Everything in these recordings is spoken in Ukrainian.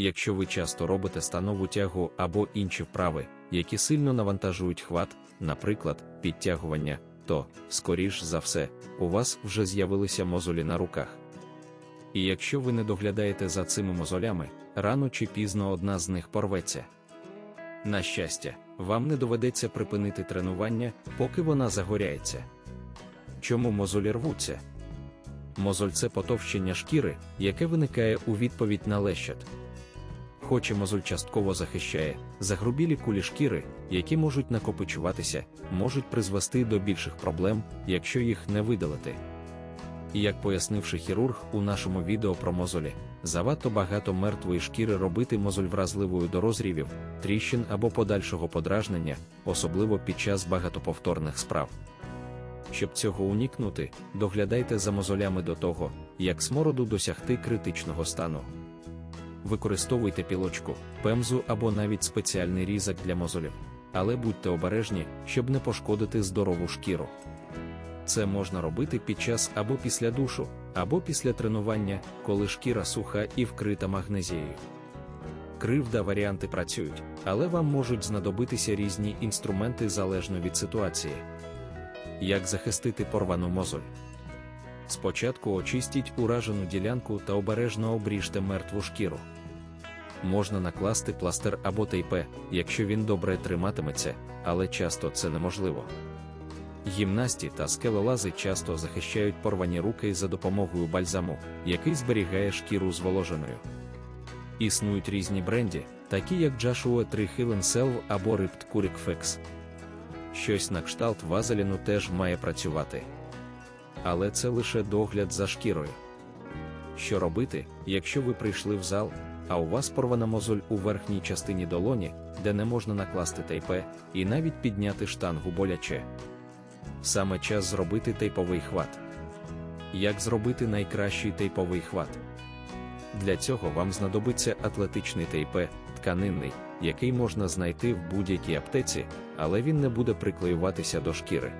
Якщо ви часто робите станову тягу або інші вправи, які сильно навантажують хват, наприклад, підтягування, то, скоріш за все, у вас вже з'явилися мозолі на руках. І якщо ви не доглядаєте за цими мозолями, рано чи пізно одна з них порветься. На щастя, вам не доведеться припинити тренування, поки вона загоряється. Чому мозолі рвуться? Мозоль це потовщення шкіри, яке виникає у відповідь на лещат. Хоч і мозоль частково захищає, загрубілі кулі шкіри, які можуть накопичуватися, можуть призвести до більших проблем, якщо їх не видалити. І як пояснивши хірург у нашому відео про мозолі, завадто багато мертвої шкіри робити мозоль вразливою до розрівів, тріщин або подальшого подражнення, особливо під час багатоповторних справ. Щоб цього уникнути, доглядайте за мозолями до того, як смороду досягти критичного стану. Використовуйте пілочку, пемзу або навіть спеціальний різак для мозолів, але будьте обережні, щоб не пошкодити здорову шкіру. Це можна робити під час або після душу, або після тренування, коли шкіра суха і вкрита магнезією. Кривда варіанти працюють, але вам можуть знадобитися різні інструменти залежно від ситуації. Як захистити порвану мозоль? Спочатку очистіть уражену ділянку та обережно обріжте мертву шкіру. Можна накласти пластир або тейпе, якщо він добре триматиметься, але часто це неможливо. Гімнасті та скелолази часто захищають порвані руки за допомогою бальзаму, який зберігає шкіру зволоженою. Існують різні бренді, такі як Joshua 3 Hill Selv або Ripped Curic Fix. Щось на кшталт вазеліну теж має працювати. Але це лише догляд за шкірою. Що робити, якщо ви прийшли в зал, а у вас порвана мозоль у верхній частині долоні, де не можна накласти тейпе, і навіть підняти штангу боляче. Саме час зробити тейповий хват. Як зробити найкращий тейповий хват? Для цього вам знадобиться атлетичний тейпе, тканинний, який можна знайти в будь-якій аптеці, але він не буде приклеюватися до шкіри.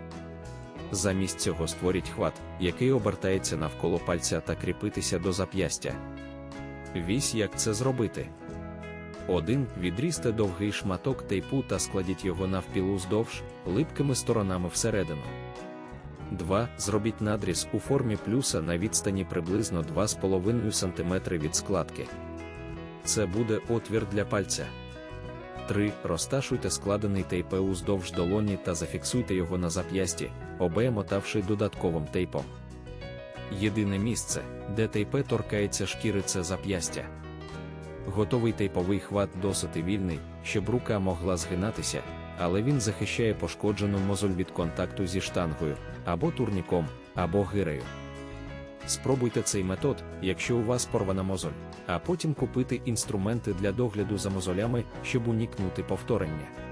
Замість цього створіть хват, який обертається навколо пальця та кріпитися до зап'ястя. Вісь як це зробити. 1. Відрізьте довгий шматок тейпу та складіть його навпіл уздовж, липкими сторонами всередину. 2. Зробіть надріз у формі плюса на відстані приблизно 2,5 см від складки. Це буде отвір для пальця. 3. Розташуйте складений тейпе уздовж долоні та зафіксуйте його на зап'ясті, обемотавши додатковим тейпом. Єдине місце, де тейпе торкається шкіри, це зап'ястя. Готовий тейповий хват досить вільний, щоб рука могла згинатися, але він захищає пошкоджену мозоль від контакту зі штангою, або турніком, або гирею. Спробуйте цей метод, якщо у вас порвана мозоль, а потім купити інструменти для догляду за мозолями, щоб уникнути повторення.